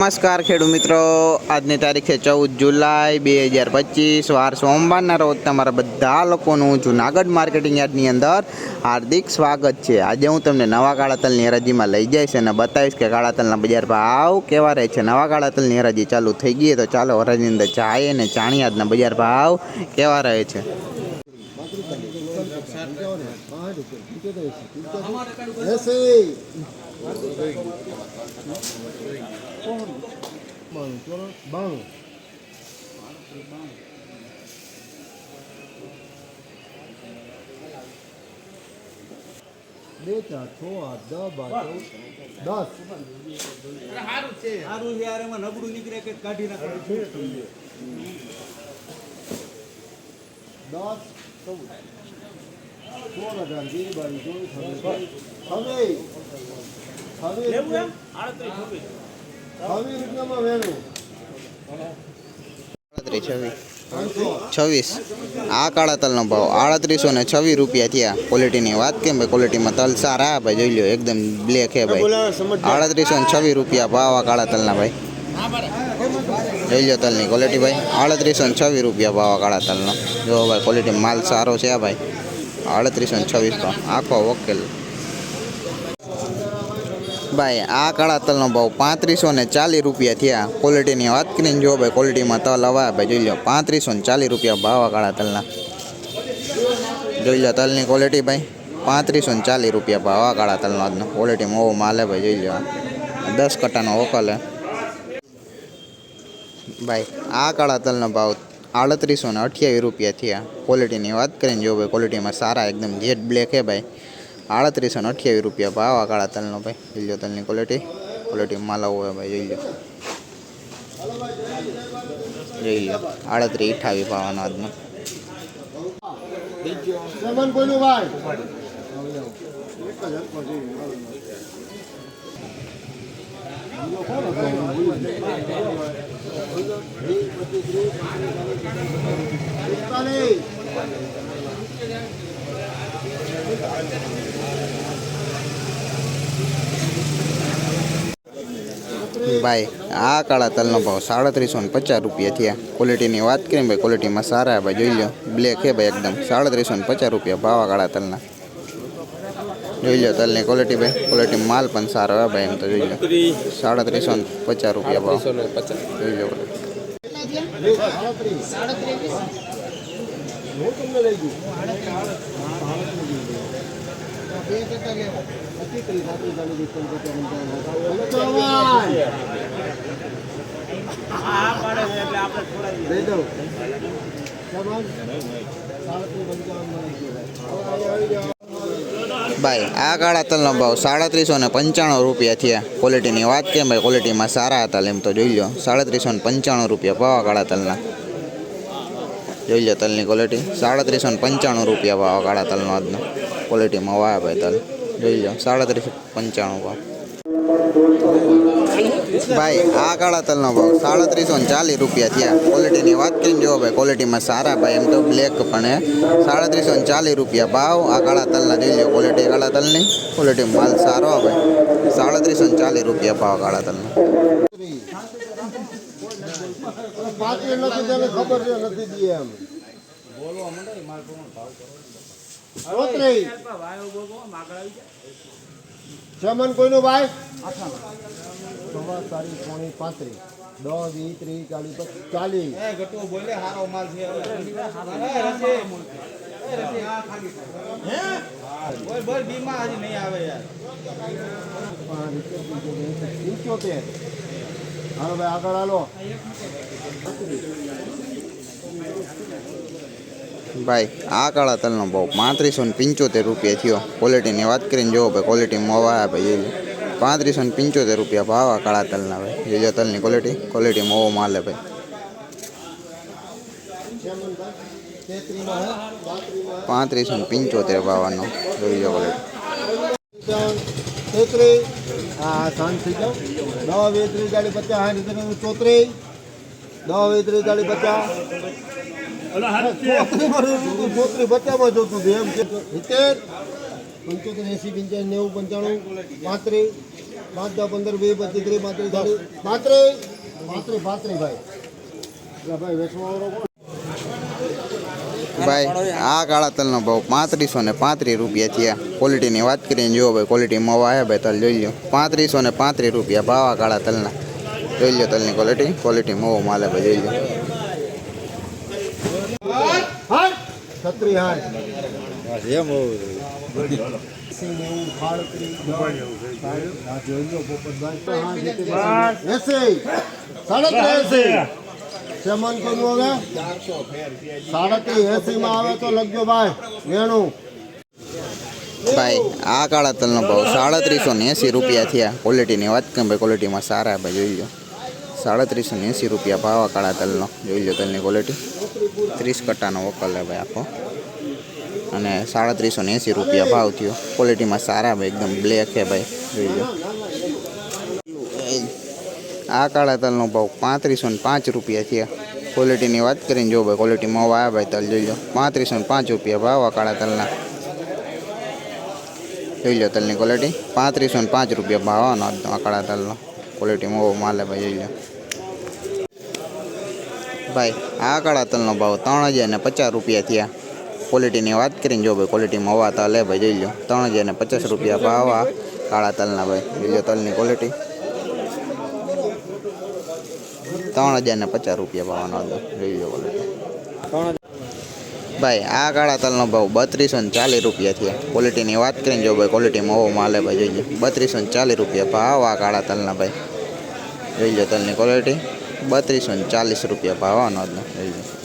નમસ્કાર ખેડૂત મિત્રો. આજની તારીખ ચૌદ જુલાઈ બે હજાર પચીસ. વાર સોમવારના રોજ તમારા બધા લોકોનું જુનાગઢ માર્કેટિંગ યાર્ડની અંદર હાર્દિક સ્વાગત છે. આજે હું તમને નવા કાળા તલની હરાજીમાં લઈ જઈશ અને બતાવીશ કે કાળા તલના બજાર ભાવ કેવા રહે છે. નવા કાળા તલની હરાજી ચાલુ થઈ ગઈ તો ચાલો હરાજીની અંદર જાય અને જાણીએ આજના બજાર ભાવ કેવા રહે છે. બાણું બે ચાર છ આઠ દસ બાર ચૌદ દસ સારું છે. યાર એમાં નબળું નીકળે કે કાઢી નાખવાનું દસ ચૌદ સોળ હજાર બે બાવીસ ચોવીસ છવ્વીસ. હવે છવ્વીસ. રૂપિયામાં વેણું. છવ્વીસ. આ કાળા તલનો ભાવ. આડત્રીસો ને છવ્વીસ રૂપિયા થયા. ક્વોલિટીની વાત કેમ ભાઈ? ક્વોલિટીમાં તલ સારા ભાઈ જોઈ લો એકદમ બ્લેક હે ભાઈ. આડત્રીસો ને છવ્વીસ રૂપિયા ભાવ આ કાળા તલના ભાઈ. જોઈ લો તલની ક્વોલિટી ભાઈ. આડત્રીસો ને છવ્વીસ રૂપિયા ભાવ આ કાળા તલનો. જો ભાઈ ક્વોલિટી માલ સારો છે આ ભાઈ. આડત્રીસો ને છવ્વીસ ભાવ. આખો વકેલ. ભાઈ, આ કાળા તલનો ભાવ પાંત્રીસો ને ચાલીસ રૂપિયા થયા. ક્વોલિટીની વાત કરીને જો ભાઈ ક્વોલિટીમાં તલ હવા ભાઈ, જોઈ લો, પાંત્રીસો ને ચાલીસ રૂપિયા ભાવ આ કાળા તલના. જોઈ લો તલની ક્વોલિટી ભાઈ, પાંત્રીસો ને ચાલીસ રૂપિયા ભાવ આ કાળા તલનો આજનો. ક્વોલિટીમાં ઓવો માલ ભાઈ, જોઈ લો. દસ કટ્ટાનો ઓકલ ભાઈ, આ કાળા તલનો ભાવ આડત્રીસો ને અઠ્યાવીસ રૂપિયા થયા. ક્વોલિટીની વાત કરીને જો ભાઈ ક્વોલિટીમાં સારા, એકદમ જેટ બ્લેક હે ભાઈ. આડત્રીસો ને અઠ્યાવીસ રૂપિયા ભાવ આ કાળા તલનો ભાઈ. જોઈ લો તલની ક્વોલિટી ક્વોલિટી માલ આવો હે ભાઈ, જોઈ લો. જોઈ લો. આડત્રીસ અઠાવીસ ભાવનો આજનો. ભાઈ ભાઈ આ કાળા તલનો ભાવ સાડત્રીસો ને પચાસ રૂપિયા થયા. ક્વોલિટીની વાત કરીએ ભાઈ ક્વોલિટીમાં સારા ભાઈ જોઈ લો બ્લેક હે ભાઈ એકદમ. સાડત્રીસો ને પચાસ રૂપિયા ભાવ કાળા તલના. જોઈ લો તલની ક્વોલિટી ભાઈ. ક્વોલિટી માલ પણ સારો હોય ભાઈ એમ તો જોઈ લો સાડત્રીસો ને પચાસ રૂપિયા ભાવ. જોઈ લો હું તમને લઈ. ભાઈ, આ કાળા તલનો ભાવ સાડત્રીસો ને પંચાણું રૂપિયા થયા. ક્વોલિટીની વાત કેમ ભાઈ? ક્વોલિટીમાં સારા હતા એમ તો જોઈ લો સાડત્રીસો ને પંચાણું રૂપિયા ભાવ કાળા તલના. જોઈ લો તલની ક્વોલિટી સાડત્રીસો ને પંચાણું રૂપિયા ભાવ કાળા તલનો આજનો. ક્વોલિટીમાં વાયા ભાઈ તલ. જોઈ લો, સાડત્રીસો પંચાણું ભાવ. ભાઈ, આ કાળા તલનો ભાવ સાડત્રીસો ને ચાલીસ રૂપિયા થયા. ક્વોલિટીની વાત કરીને જો ભાઈ ક્વોલિટીમાં સારા ભાઈ, એમ તો બ્લેક પણ એ સાડત્રીસો ને ચાલીસ રૂપિયા ભાવ આ કાળા તલના. જોઈ લો ક્વોલિટી કાળા તલની ક્વોલિટી માલ સારો ભાઈ. સાડત્રીસો ને ચાલીસ રૂપિયા ભાવ કાળા તલના. પાંત્રીસ નથી તેને ખબર છે નથી દી એમ. ચમન કોઈનું ભાઈ? સવા તારીખ પોણી પાંત્રીસ દસ વીસ ત્રીસ ચાલીસ ચાલીસ બોલે હારો માલ છે. બોલ બોલ બીમાં હજી નહીં આવે યાર પંચોતેર. હાલો ભાઈ, આગળ હાલો. ભાઈ, આ કાળા તલનો ભાવ પાંત્રીસો ને પંચોતેર રૂપિયા થયો. ક્વોલિટીની વાત કરીને જોવો ભાઈ ક્વોલિટી મોવા ભાઈ, એ પાંત્રીસો ને પંચોતેર રૂપિયા ભાવ આ કાળા તલના ભાઈ. લો તલની ક્વોલિટી ક્વોલિટી મોવો માલે ભાઈ. પાંત્રીસો ને પંચોતેર ભાવનો, જોઈ ક્વોલિટી તેત્રીસ હા શાંત થઈ જાઓ. દસ વીસ ત્રીસ ચાલીસ પચાસ. સાઠ સિત્તેર ચોત્રીસ દસ વીસ ત્રીસ ચાલીસ પચાસ ચોત્રીસ પચાસમાં જોતું હતું એમ સિત્તેર પંચોતેર એંસી પંચાવન નેવું પંચાણું પાંત્રીસ પાંચ દસ પંદર વીસ પચીસ ત્રીસ પાંત્રીસ ચાલીસ પાંત્રીસ. પાંત્રીસ પાંત્રીસ ભાઈ. ભાઈ કોણ? ભાઈ આ કાળા તલનો ભાવ પાંત્રીસો ને પાંત્રીસ રૂપિયા થયા. ક્વોલિટીની વાત કરીને જુઓ ભાઈ ક્વોલિટી મવા આવ્યા ભાઈ તલ જોઈ લો પાંત્રીસો ને પાંત્રીસ રૂપિયા ભાવ આ કાળા તલના. જોઈ લો તલની ક્વોલિટી ક્વોલિટી મવો માલે ભાઈ જોઈ લો સાડત્રીસ, દસ, આ જોઈ લો પોપટભાઈ. હા, જેટલી એસી સાડત્રીસ એસી સેમન કરવું હવે. સાડત્રીસ એસી માં આવે તો લખજો ભાઈ વેણું. ભાઈ આ કાળા તલનો ભાવ સાડત્રીસો ને એંસી રૂપિયા થયા. ક્વોલિટીની વાત કરીએ ભાઈ ક્વોલિટીમાં સારા ભાઈ જોઈ લો સાડત્રીસો ને એંસી રૂપિયા ભાવ આ કાળા તલનો. જોઈ લો તલની ક્વોલિટી ત્રીસ કટ્ટાનો વકલ હે ભાઈ આખો. અને સાડત્રીસો ને એંસી રૂપિયા ભાવ થયો. ક્વોલિટીમાં સારા ભાઈ એકદમ બ્લેક હે ભાઈ. જોઈ લો આ કાળા તલનો ભાવ પાંત્રીસો ને પાંચ રૂપિયા થયા ક્વોલિટીની વાત કરીને જો ભાઈ ક્વોલિટીમાં આવ્યા ભાઈ તલ, જોઈ લો. પાંત્રીસો ને પાંચ રૂપિયા ભાવ આ કાળા તલના. જોઈ લો તલની ક્વોલિટી પાંત્રીસો ને પાંચ રૂપિયા ભાવ આવવાનો આ કાળા તલનો. ક્વોલિટીમાં બહુ માલે ભાઈ, જોઈ લો. ભાઈ, આ કાળા તલનો ભાવ ત્રણ હજાર ને પચાસ રૂપિયા થયા. ક્વોલિટીની વાત કરીને જો ભાઈ ક્વોલિટીમાં હવા તલ લે ભાઈ, જોઈ લો. ત્રણ હજાર ને પચાસ રૂપિયા ભાવ આ કાળા તલના ભાઈ. જોઈ લો તલની ક્વોલિટી ત્રણ હજાર ને પચાસ રૂપિયા ભાવનો હતો જોઈ લો ભાઈ, આ કાળા તલનો ભાવ બત્રીસો ને ચાલીસ રૂપિયા થયા. ક્વોલિટીની વાત કરીને જો ભાઈ ક્વોલિટીમાં ઓવો માલે ભાઈ જોઈએ બત્રીસો ને ચાલીસ રૂપિયા ભાવ આ કાળા તલના ભાઈ. જોઈ લો તલની ક્વોલિટી બત્રીસો ને ચાલીસ રૂપિયા ભાવ આવવાનો હતો. જોઈ લો